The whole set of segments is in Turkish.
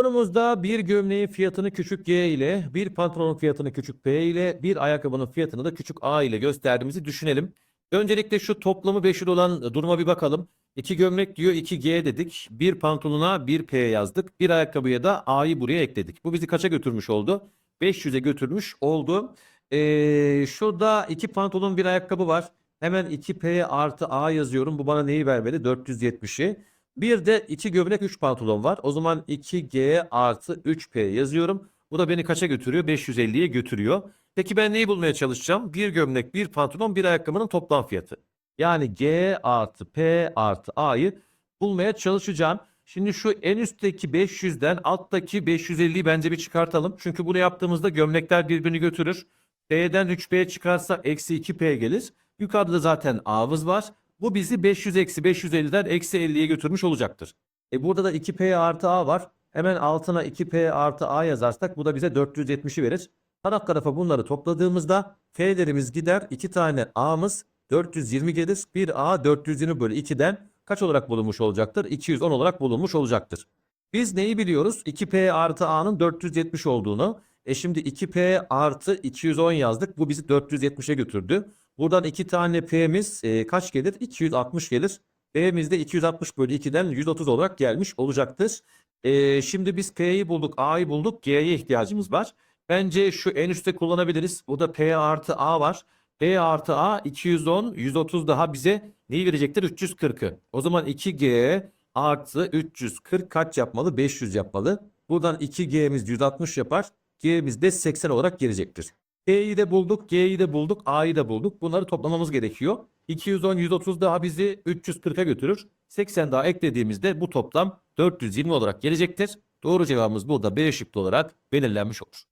Konumuzda bir gömleğin fiyatını küçük G ile, bir pantolonun fiyatını küçük P ile, bir ayakkabının fiyatını da küçük A ile gösterdiğimizi düşünelim. Öncelikle şu toplamı 500 olan duruma bir bakalım. 2 gömlek diyor 2G dedik. Bir pantolona 1 P yazdık. Bir ayakkabıya da A'yı buraya ekledik. Bu bizi kaça götürmüş oldu? 500'e götürmüş oldu. Ee, şurada iki pantolon bir ayakkabı var. Hemen 2P artı A yazıyorum. Bu bana neyi vermeli? 470'i. Bir de 2 gömlek 3 pantolon var. O zaman 2G artı 3P yazıyorum. Bu da beni kaça götürüyor? 550'ye götürüyor. Peki ben neyi bulmaya çalışacağım? Bir gömlek, bir pantolon, bir ayakkabının toplam fiyatı. Yani G artı P artı A'yı bulmaya çalışacağım. Şimdi şu en üstteki 500'den alttaki 550'yi bence bir çıkartalım. Çünkü bunu yaptığımızda gömlekler birbirini götürür. P'den 3P çıkarsa eksi 2P gelir. Yukarıda zaten A'mız var. Bu bizi 500 eksi 550'den eksi 50'ye götürmüş olacaktır. E burada da 2P artı A var. Hemen altına 2P artı A yazarsak bu da bize 470'i verir. Taraf tarafa bunları topladığımızda F'lerimiz gider. 2 tane A'mız 420 gelir. Bir A 420 bölü 2'den kaç olarak bulunmuş olacaktır? 210 olarak bulunmuş olacaktır. Biz neyi biliyoruz? 2P artı A'nın 470 olduğunu. E şimdi 2P artı 210 yazdık. Bu bizi 470'e götürdü. Buradan 2 tane P'miz e, kaç gelir? 260 gelir. P'miz de 260 bölü 2'den 130 olarak gelmiş olacaktır. E, şimdi biz P'yi bulduk, A'yı bulduk, G'ye ihtiyacımız var. Bence şu en üstte kullanabiliriz. Bu da P artı A var. P artı A 210, 130 daha bize neyi verecektir? 340'ı. O zaman 2G artı 340 kaç yapmalı? 500 yapmalı. Buradan 2G'miz 160 yapar. G'miz de 80 olarak gelecektir. P'yi de bulduk, G'yi de bulduk, A'yı da bulduk. Bunları toplamamız gerekiyor. 210, 130 daha bizi 340'a götürür. 80 daha eklediğimizde bu toplam 420 olarak gelecektir. Doğru cevabımız burada B şıkkı olarak belirlenmiş olur.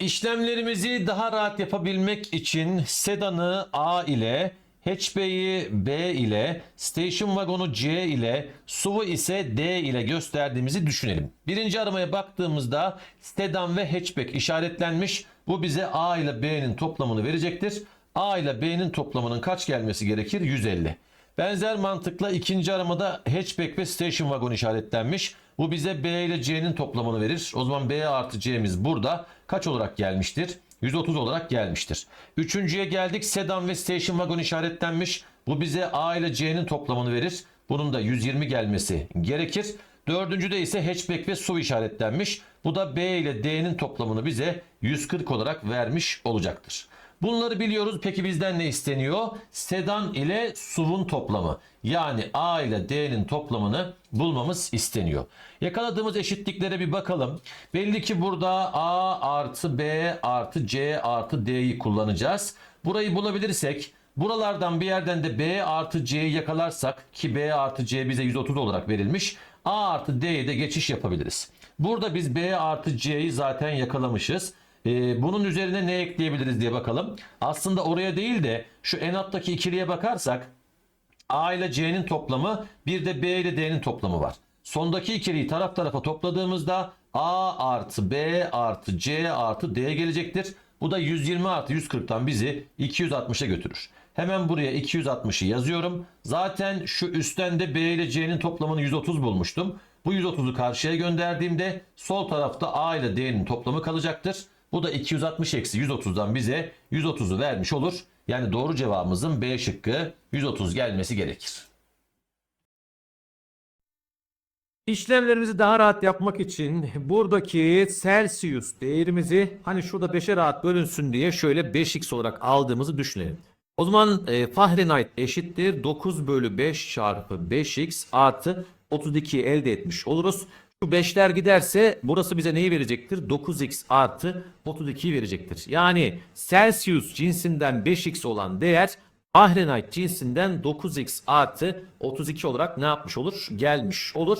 İşlemlerimizi daha rahat yapabilmek için sedanı A ile, hatchback'i B ile, station wagon'u C ile, SUV'u ise D ile gösterdiğimizi düşünelim. Birinci aramaya baktığımızda sedan ve hatchback işaretlenmiş. Bu bize A ile B'nin toplamını verecektir. A ile B'nin toplamının kaç gelmesi gerekir? 150. Benzer mantıkla ikinci aramada hatchback ve station wagon işaretlenmiş. Bu bize B ile C'nin toplamını verir. O zaman B artı C'miz burada kaç olarak gelmiştir? 130 olarak gelmiştir. Üçüncüye geldik. Sedan ve station wagon işaretlenmiş. Bu bize A ile C'nin toplamını verir. Bunun da 120 gelmesi gerekir. Dördüncüde ise hatchback ve SUV işaretlenmiş. Bu da B ile D'nin toplamını bize 140 olarak vermiş olacaktır. Bunları biliyoruz. Peki bizden ne isteniyor? Sedan ile SUV'un toplamı. Yani A ile D'nin toplamını bulmamız isteniyor. Yakaladığımız eşitliklere bir bakalım. Belli ki burada A artı B artı C artı D'yi kullanacağız. Burayı bulabilirsek buralardan bir yerden de B artı C'yi yakalarsak ki B artı C bize 130 olarak verilmiş. A artı D'ye de geçiş yapabiliriz. Burada biz B artı C'yi zaten yakalamışız. Ee, bunun üzerine ne ekleyebiliriz diye bakalım. Aslında oraya değil de şu en alttaki ikiliye bakarsak A ile C'nin toplamı bir de B ile D'nin toplamı var. Sondaki ikiliyi taraf tarafa topladığımızda A artı B artı C artı D gelecektir. Bu da 120 artı 140'tan bizi 260'a götürür. Hemen buraya 260'ı yazıyorum. Zaten şu üstten de B ile C'nin toplamını 130 bulmuştum. Bu 130'u karşıya gönderdiğimde sol tarafta A ile D'nin toplamı kalacaktır. Bu da 260 eksi 130'dan bize 130'u vermiş olur. Yani doğru cevabımızın B şıkkı 130 gelmesi gerekir. İşlemlerimizi daha rahat yapmak için buradaki Celsius değerimizi hani şurada 5'e rahat bölünsün diye şöyle 5x olarak aldığımızı düşünelim. O zaman e, Fahrenheit eşittir 9 bölü 5 çarpı 5x artı 32 elde etmiş oluruz. Şu 5'ler giderse burası bize neyi verecektir? 9x artı 32'yi verecektir. Yani Celsius cinsinden 5x olan değer Fahrenheit cinsinden 9x artı 32 olarak ne yapmış olur? Gelmiş olur.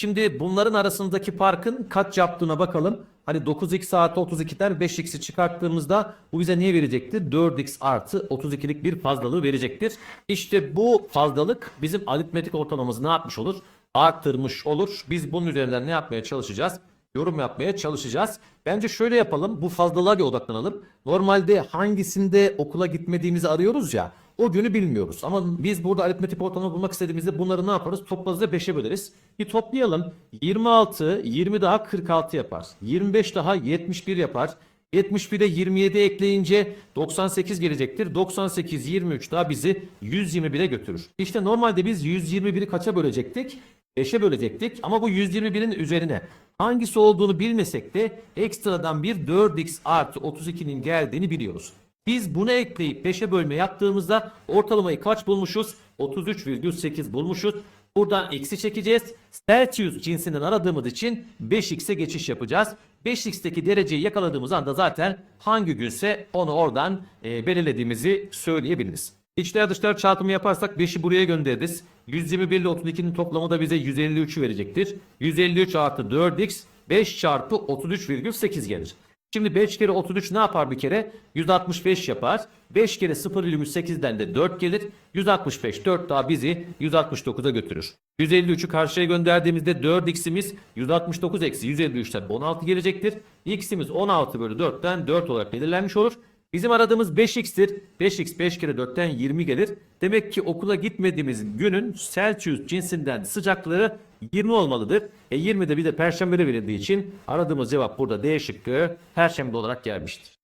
Şimdi bunların arasındaki farkın kaç yaptığına bakalım. Hani 9x artı 32'den 5x'i çıkarttığımızda bu bize niye verecektir? 4x artı 32'lik bir fazlalığı verecektir. İşte bu fazlalık bizim aritmetik ortalamamızı ne yapmış olur? Arttırmış olur. Biz bunun üzerinden ne yapmaya çalışacağız? yorum yapmaya çalışacağız. Bence şöyle yapalım. Bu fazlalığa bir odaklanalım. Normalde hangisinde okula gitmediğimizi arıyoruz ya. o günü bilmiyoruz. Ama biz burada aritmetik ortalama bulmak istediğimizde bunları ne yaparız? Toplarız ve 5'e böleriz. Bir toplayalım. 26, 20 daha 46 yapar. 25 daha 71 yapar. 71'e 27 ekleyince 98 gelecektir. 98, 23 daha bizi 121'e götürür. İşte normalde biz 121'i kaça bölecektik? 5'e bölecektik ama bu 121'in üzerine hangisi olduğunu bilmesek de ekstradan bir 4x artı 32'nin geldiğini biliyoruz. Biz bunu ekleyip 5'e bölme yaptığımızda ortalamayı kaç bulmuşuz? 33,8 bulmuşuz. Buradan x'i çekeceğiz. Celsius cinsinden aradığımız için 5x'e geçiş yapacağız. 5x'teki dereceyi yakaladığımız anda zaten hangi günse onu oradan e, belirlediğimizi söyleyebiliriz. İçler dışlar çarpımı yaparsak 5'i buraya göndeririz. 121 ile 32'nin toplamı da bize 153'ü verecektir. 153 artı 4x 5 çarpı 33,8 gelir. Şimdi 5 kere 33 ne yapar bir kere? 165 yapar. 5 kere 0,8'den de 4 gelir. 165 4 daha bizi 169'a götürür. 153'ü karşıya gönderdiğimizde 4x'imiz 169 eksi 153'ten 16 gelecektir. x'imiz 16 bölü 4'ten 4 olarak belirlenmiş olur. Bizim aradığımız 5x'tir. 5x 5 kere 4'ten 20 gelir. Demek ki okula gitmediğimiz günün Celsius cinsinden sıcaklığı 20 olmalıdır. E 20'de bir de perşembede verildiği için aradığımız cevap burada D şıkkı perşembe olarak gelmiştir.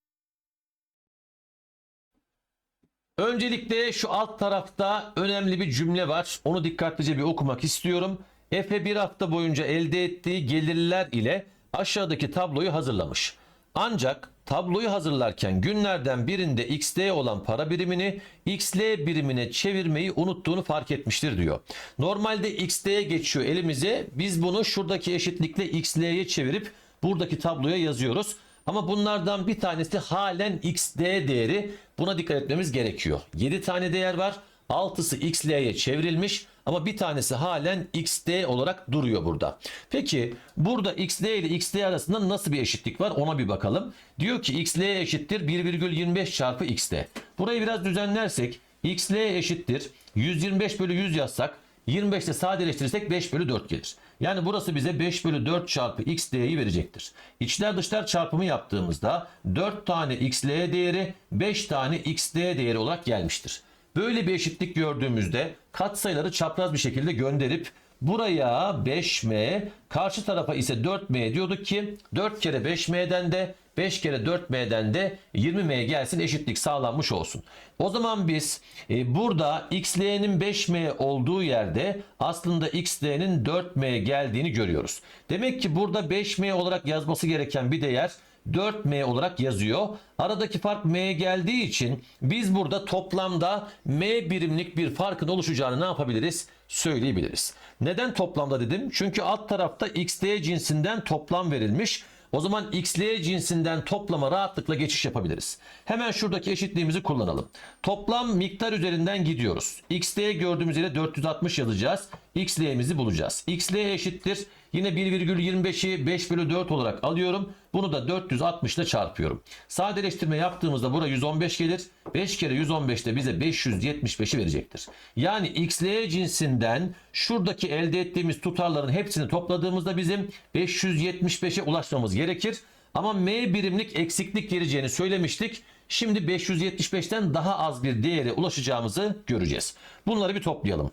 Öncelikle şu alt tarafta önemli bir cümle var. Onu dikkatlice bir okumak istiyorum. Efe bir hafta boyunca elde ettiği gelirler ile aşağıdaki tabloyu hazırlamış. Ancak tabloyu hazırlarken günlerden birinde XD olan para birimini XL birimine çevirmeyi unuttuğunu fark etmiştir diyor. Normalde XD'ye geçiyor elimize. Biz bunu şuradaki eşitlikle XL'ye çevirip buradaki tabloya yazıyoruz. Ama bunlardan bir tanesi halen XD değeri. Buna dikkat etmemiz gerekiyor. 7 tane değer var. 6'sı XL'ye çevrilmiş ama bir tanesi halen XD olarak duruyor burada. Peki burada XD ile XD arasında nasıl bir eşitlik var ona bir bakalım. Diyor ki XL eşittir 1,25 çarpı XD. Burayı biraz düzenlersek XL eşittir 125 bölü 100 yazsak 25'te sadeleştirirsek 5 bölü 4 gelir. Yani burası bize 5 bölü 4 çarpı xd'yi verecektir. İçler dışlar çarpımı yaptığımızda 4 tane xl değeri 5 tane xd değeri olarak gelmiştir. Böyle bir eşitlik gördüğümüzde katsayıları çapraz bir şekilde gönderip buraya 5m karşı tarafa ise 4m diyorduk ki 4 kere 5m'den de 5 kere 4m'den de 20m gelsin eşitlik sağlanmış olsun. O zaman biz e, burada xl'nin 5m olduğu yerde aslında xl'nin 4m geldiğini görüyoruz. Demek ki burada 5m olarak yazması gereken bir değer 4m olarak yazıyor. Aradaki fark m geldiği için biz burada toplamda m birimlik bir farkın oluşacağını ne yapabiliriz? Söyleyebiliriz. Neden toplamda dedim? Çünkü alt tarafta xd cinsinden toplam verilmiş. O zaman xl cinsinden toplama rahatlıkla geçiş yapabiliriz. Hemen şuradaki eşitliğimizi kullanalım. Toplam miktar üzerinden gidiyoruz. xl gördüğümüz yere 460 yazacağız. xl'mizi bulacağız. xl eşittir. Yine 1,25'i 5 bölü 4 olarak alıyorum. Bunu da 460 ile çarpıyorum. Sadeleştirme yaptığımızda bura 115 gelir. 5 kere 115 de bize 575'i verecektir. Yani xl cinsinden şuradaki elde ettiğimiz tutarların hepsini topladığımızda bizim 575'e ulaşmamız gerekir. Ama m birimlik eksiklik geleceğini söylemiştik. Şimdi 575'ten daha az bir değere ulaşacağımızı göreceğiz. Bunları bir toplayalım.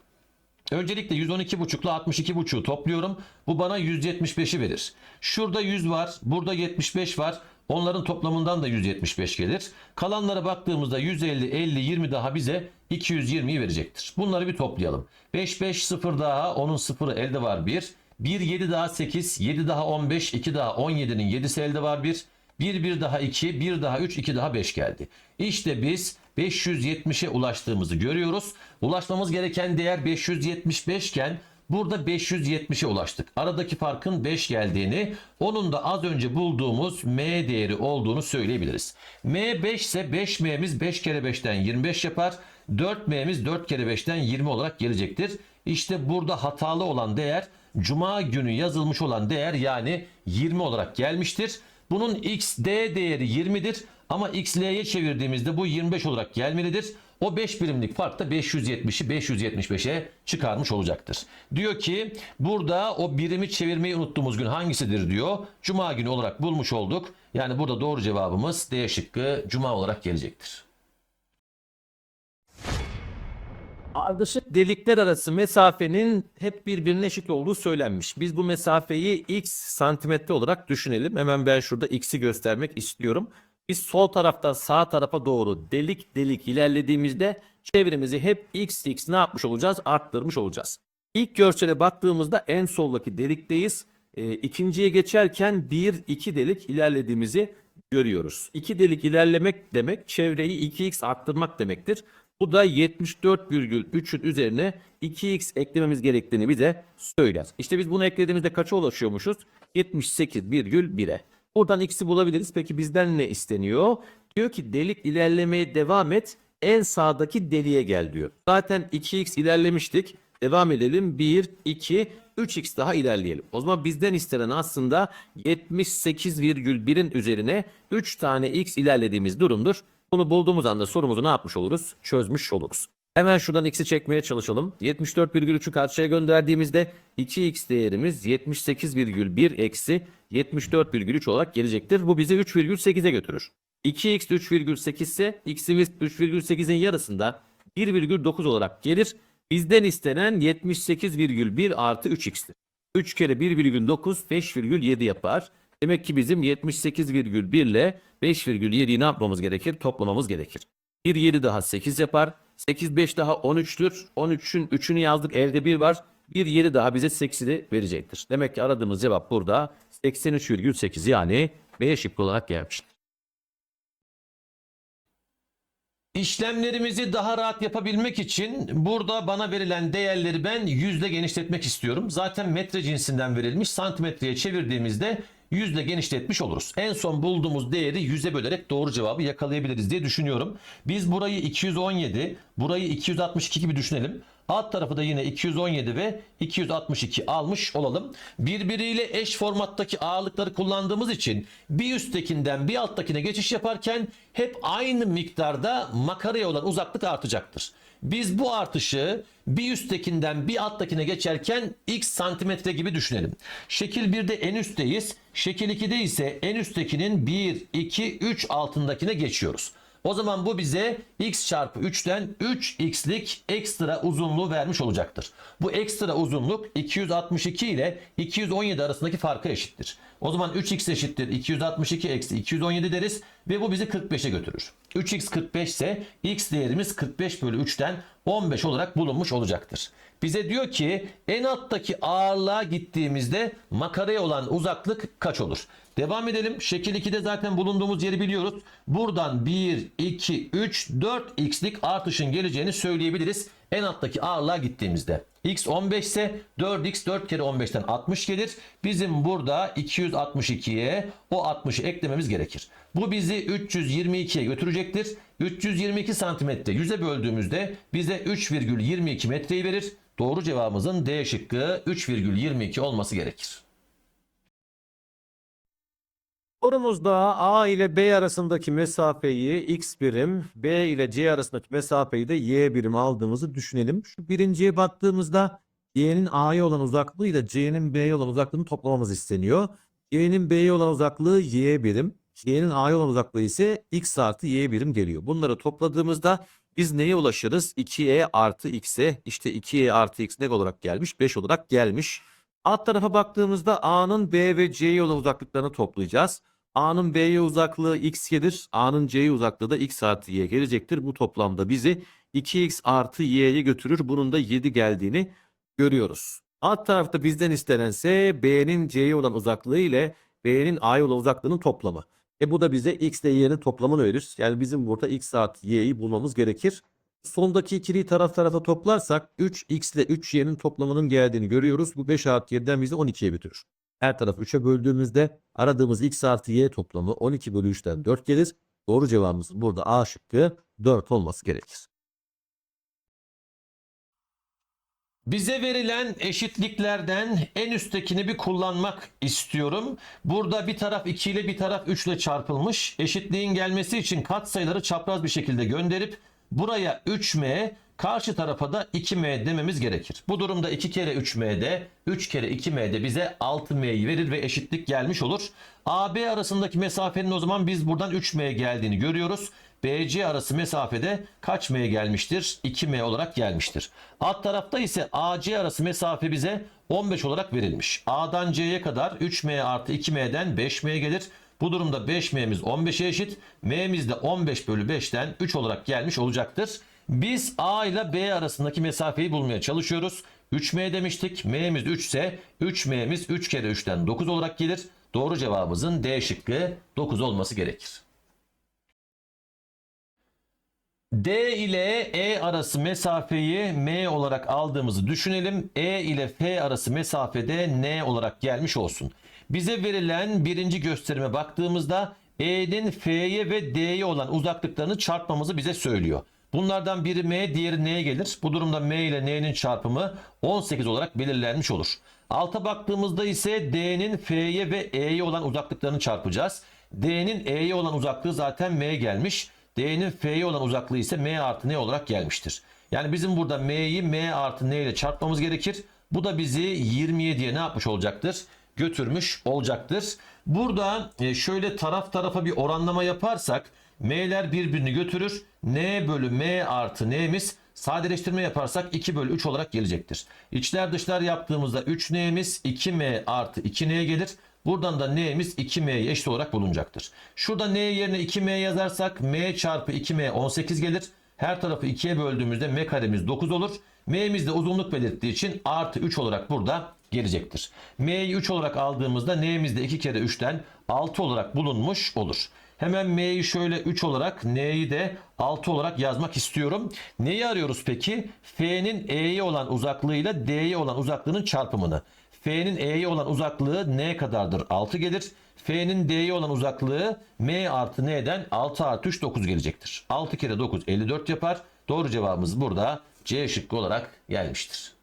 Öncelikle 112,5 ile 62,5'u topluyorum. Bu bana 175'i verir. Şurada 100 var, burada 75 var. Onların toplamından da 175 gelir. Kalanlara baktığımızda 150, 50, 20 daha bize 220'yi verecektir. Bunları bir toplayalım. 5, 5, 0 daha, onun 0'ı elde var 1. 1, 7 daha 8, 7 daha 15, 2 daha 17'nin 7'si elde var 1. 1, 1 daha 2, 1 daha 3, 2 daha 5 geldi. İşte biz 570'e ulaştığımızı görüyoruz. Ulaşmamız gereken değer 575 iken burada 570'e ulaştık. Aradaki farkın 5 geldiğini, onun da az önce bulduğumuz m değeri olduğunu söyleyebiliriz. m 5 ise 5m'miz 5 kere 5'ten 25 yapar. 4m'miz 4 kere 5'ten 20 olarak gelecektir. İşte burada hatalı olan değer cuma günü yazılmış olan değer yani 20 olarak gelmiştir. Bunun xd değeri 20'dir ama xl'ye çevirdiğimizde bu 25 olarak gelmelidir. O 5 birimlik fark da 570'i 575'e çıkarmış olacaktır. Diyor ki burada o birimi çevirmeyi unuttuğumuz gün hangisidir diyor. Cuma günü olarak bulmuş olduk. Yani burada doğru cevabımız D şıkkı Cuma olarak gelecektir. Ardışık delikler arası mesafenin hep birbirine eşit olduğu söylenmiş. Biz bu mesafeyi x santimetre olarak düşünelim. Hemen ben şurada x'i göstermek istiyorum. Biz sol taraftan sağ tarafa doğru delik delik ilerlediğimizde çevremizi hep x x ne yapmış olacağız? Arttırmış olacağız. İlk görsele baktığımızda en soldaki delikteyiz. E, ikinciye geçerken 1-2 delik ilerlediğimizi görüyoruz. 2 delik ilerlemek demek çevreyi 2x arttırmak demektir. Bu da 74,3'ün üzerine 2x eklememiz gerektiğini bize söyler. İşte biz bunu eklediğimizde kaça ulaşıyormuşuz? 78,1'e. Buradan x'i bulabiliriz. Peki bizden ne isteniyor? Diyor ki delik ilerlemeye devam et. En sağdaki deliğe gel diyor. Zaten 2x ilerlemiştik. Devam edelim. 1, 2, 3x daha ilerleyelim. O zaman bizden istenen aslında 78,1'in üzerine 3 tane x ilerlediğimiz durumdur. Bunu bulduğumuz anda sorumuzu ne yapmış oluruz? Çözmüş oluruz. Hemen şuradan x'i çekmeye çalışalım. 74,3'ü karşıya gönderdiğimizde 2x değerimiz 78,1 eksi 74,3 olarak gelecektir. Bu bizi 3,8'e götürür. 2x 3,8 ise x'imiz 3,8'in yarısında 1,9 olarak gelir. Bizden istenen 78,1 artı 3x'tir. 3 kere 1,9 5,7 yapar. Demek ki bizim 78,1 ile 5,7'yi ne yapmamız gerekir? Toplamamız gerekir. 1 7 daha 8 yapar. 8 5 daha 13'tür. 13'ün 3'ünü yazdık. Elde 1 var. 1 7 daha bize 8'i verecektir. Demek ki aradığımız cevap burada 83,8 yani B şıkkı olarak gelmiştir. İşlemlerimizi daha rahat yapabilmek için burada bana verilen değerleri ben yüzle genişletmek istiyorum. Zaten metre cinsinden verilmiş. Santimetreye çevirdiğimizde yüzle genişletmiş oluruz. En son bulduğumuz değeri yüze bölerek doğru cevabı yakalayabiliriz diye düşünüyorum. Biz burayı 217, burayı 262 gibi düşünelim. Alt tarafı da yine 217 ve 262 almış olalım. Birbiriyle eş formattaki ağırlıkları kullandığımız için bir üsttekinden bir alttakine geçiş yaparken hep aynı miktarda makaraya olan uzaklık artacaktır. Biz bu artışı bir üsttekinden bir alttakine geçerken x santimetre gibi düşünelim. Şekil 1'de en üstteyiz. Şekil 2'de ise en üsttekinin 1, 2, 3 altındakine geçiyoruz. O zaman bu bize x çarpı 3'ten 3x'lik ekstra uzunluğu vermiş olacaktır. Bu ekstra uzunluk 262 ile 217 arasındaki farka eşittir. O zaman 3x eşittir 262 eksi 217 deriz ve bu bizi 45'e götürür. 3x 45 ise x değerimiz 45 bölü 3'ten 15 olarak bulunmuş olacaktır. Bize diyor ki en alttaki ağırlığa gittiğimizde makaraya olan uzaklık kaç olur? Devam edelim. Şekil 2'de zaten bulunduğumuz yeri biliyoruz. Buradan 1, 2, 3, 4 x'lik artışın geleceğini söyleyebiliriz. En alttaki ağırlığa gittiğimizde. x 15 ise 4x 4 kere 15'ten 60 gelir. Bizim burada 262'ye o 60'ı eklememiz gerekir. Bu bizi 322'ye götürecektir. 322 santimetre 100'e böldüğümüzde bize 3,22 metreyi verir. Doğru cevabımızın D şıkkı 3,22 olması gerekir. Sorumuzda A ile B arasındaki mesafeyi x birim, B ile C arasındaki mesafeyi de y birim aldığımızı düşünelim. Şu birinciye baktığımızda y'nin A'ya olan uzaklığı ile C'nin B'ye olan uzaklığını toplamamız isteniyor. Y'nin B'ye olan uzaklığı y birim, y'nin A'ya olan uzaklığı ise x artı y birim geliyor. Bunları topladığımızda biz neye ulaşırız? 2e artı x'e işte 2e artı x ne olarak gelmiş? 5 olarak gelmiş. Alt tarafa baktığımızda A'nın B ve C'ye olan uzaklıklarını toplayacağız. A'nın B'ye uzaklığı x gelir. A'nın C'ye uzaklığı da x artı y gelecektir. Bu toplamda bizi 2x artı y'ye götürür. Bunun da 7 geldiğini görüyoruz. Alt tarafta bizden istenense B'nin C'ye olan uzaklığı ile B'nin A'ya olan uzaklığının toplamı. E bu da bize x ile y'nin toplamını verir. Yani bizim burada x artı y'yi bulmamız gerekir. Sondaki ikiliyi taraf tarafa toplarsak 3x ile 3y'nin toplamının geldiğini görüyoruz. Bu 5 artı 7'den bizi 12'ye götürür. Her tarafı 3'e böldüğümüzde aradığımız x artı y toplamı 12 bölü 3'ten 4 gelir. Doğru cevabımız burada A şıkkı 4 olması gerekir. Bize verilen eşitliklerden en üsttekini bir kullanmak istiyorum. Burada bir taraf 2 ile bir taraf 3 ile çarpılmış. Eşitliğin gelmesi için katsayıları çapraz bir şekilde gönderip buraya 3m, karşı tarafa da 2m dememiz gerekir. Bu durumda 2 kere 3m'de, 3 kere 2m'de bize 6m'yi verir ve eşitlik gelmiş olur. AB arasındaki mesafenin o zaman biz buradan 3m geldiğini görüyoruz. BC arası mesafede kaç m gelmiştir? 2m olarak gelmiştir. Alt tarafta ise AC arası mesafe bize 15 olarak verilmiş. A'dan C'ye kadar 3m artı 2m'den 5m gelir. Bu durumda 5m'miz 15'e eşit. M'miz de 15 bölü 5'ten 3 olarak gelmiş olacaktır. Biz A ile B arasındaki mesafeyi bulmaya çalışıyoruz. 3m demiştik. M'miz 3 ise 3m'miz 3 kere 3'ten 9 olarak gelir. Doğru cevabımızın D şıkkı 9 olması gerekir. D ile E arası mesafeyi M olarak aldığımızı düşünelim. E ile F arası mesafede N olarak gelmiş olsun. Bize verilen birinci gösterime baktığımızda E'nin F'ye ve D'ye olan uzaklıklarını çarpmamızı bize söylüyor. Bunlardan biri M, diğeri N'ye gelir. Bu durumda M ile N'nin çarpımı 18 olarak belirlenmiş olur. Alta baktığımızda ise D'nin F'ye ve E'ye olan uzaklıklarını çarpacağız. D'nin E'ye olan uzaklığı zaten M gelmiş. D'nin F'ye olan uzaklığı ise M artı N olarak gelmiştir. Yani bizim burada M'yi M artı N ile çarpmamız gerekir. Bu da bizi 27'ye ne yapmış olacaktır? Götürmüş olacaktır. Burada e, şöyle taraf tarafa bir oranlama yaparsak M'ler birbirini götürür. N bölü M artı N'miz sadeleştirme yaparsak 2 bölü 3 olarak gelecektir. İçler dışlar yaptığımızda 3N'miz 2M artı 2N gelir. Buradan da n'miz 2m'ye eşit olarak bulunacaktır. Şurada n yerine 2m yazarsak m çarpı 2m 18 gelir. Her tarafı 2'ye böldüğümüzde m karemiz 9 olur. m'miz de uzunluk belirttiği için artı 3 olarak burada gelecektir. m'yi 3 olarak aldığımızda n'miz de 2 kere 3'ten 6 olarak bulunmuş olur. Hemen m'yi şöyle 3 olarak n'yi de 6 olarak yazmak istiyorum. Neyi arıyoruz peki? F'nin e'ye olan uzaklığıyla d'ye olan uzaklığının çarpımını. F'nin E'ye olan uzaklığı N kadardır 6 gelir. F'nin D'ye olan uzaklığı M artı N'den 6 artı 3 9 gelecektir. 6 kere 9 54 yapar. Doğru cevabımız burada C şıkkı olarak gelmiştir.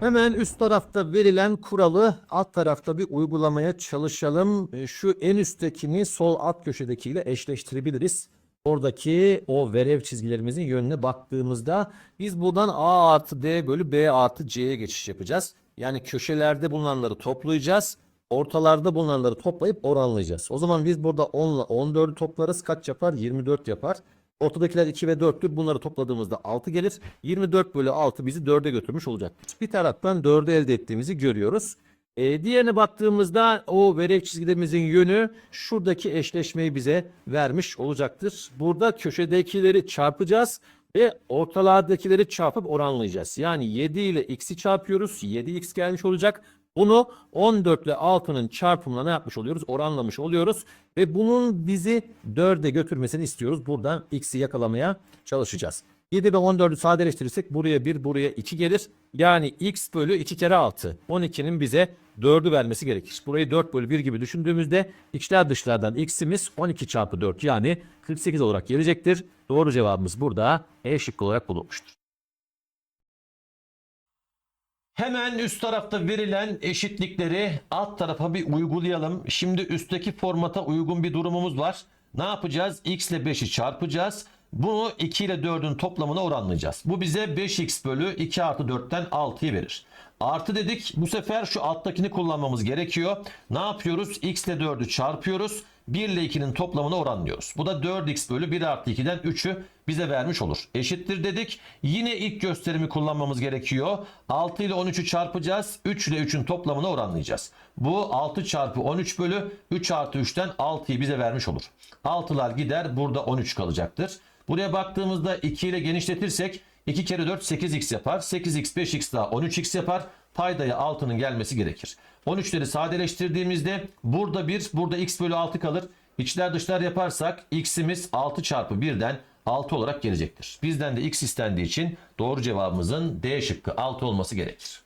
Hemen üst tarafta verilen kuralı alt tarafta bir uygulamaya çalışalım. E, Şu en üsttekini sol alt köşedekiyle eşleştirebiliriz. Oradaki o verev çizgilerimizin yönüne baktığımızda biz buradan A artı D bölü B artı C'ye geçiş yapacağız. Yani köşelerde bulunanları toplayacağız. Ortalarda bulunanları toplayıp oranlayacağız. O zaman biz burada 10 ile 14'ü toplarız. Kaç yapar? 24 yapar. Ortadakiler 2 ve 4'tür. Bunları topladığımızda 6 gelir. 24 bölü 6 bizi 4'e götürmüş olacaktır. Bir taraftan 4'ü elde ettiğimizi görüyoruz. E, diğerine baktığımızda o verev çizgilerimizin yönü şuradaki eşleşmeyi bize vermiş olacaktır. Burada köşedekileri çarpacağız ve ortalardakileri çarpıp oranlayacağız. Yani 7 ile x'i çarpıyoruz. 7x gelmiş olacak. Bunu 14 ile 6'nın çarpımına ne yapmış oluyoruz? Oranlamış oluyoruz. Ve bunun bizi 4'e götürmesini istiyoruz. Buradan x'i yakalamaya çalışacağız. 7 ve 14'ü sadeleştirirsek buraya 1 buraya 2 gelir. Yani x bölü 2 kere 6. 12'nin bize 4'ü vermesi gerekir. Burayı 4 bölü 1 gibi düşündüğümüzde içler dışlardan x'imiz 12 çarpı 4 yani 48 olarak gelecektir. Doğru cevabımız burada E şıkkı olarak bulunmuştur. Hemen üst tarafta verilen eşitlikleri alt tarafa bir uygulayalım. Şimdi üstteki formata uygun bir durumumuz var. Ne yapacağız? X ile 5'i çarpacağız. Bunu 2 ile 4'ün toplamına oranlayacağız. Bu bize 5x bölü 2 artı 4'ten 6'yı verir. Artı dedik bu sefer şu alttakini kullanmamız gerekiyor. Ne yapıyoruz? x ile 4'ü çarpıyoruz. 1 ile 2'nin toplamını oranlıyoruz. Bu da 4x bölü 1 artı 2'den 3'ü bize vermiş olur. Eşittir dedik. Yine ilk gösterimi kullanmamız gerekiyor. 6 ile 13'ü çarpacağız. 3 ile 3'ün toplamını oranlayacağız. Bu 6 çarpı 13 bölü 3 artı 3'ten 6'yı bize vermiş olur. 6'lar gider. Burada 13 kalacaktır. Buraya baktığımızda 2 ile genişletirsek 2 kere 4 8x yapar. 8x 5x daha 13x yapar. Paydaya 6'nın gelmesi gerekir. 13'leri sadeleştirdiğimizde burada 1 burada x bölü 6 kalır. İçler dışlar yaparsak x'imiz 6 çarpı 1'den 6 olarak gelecektir. Bizden de x istendiği için doğru cevabımızın D şıkkı 6 olması gerekir.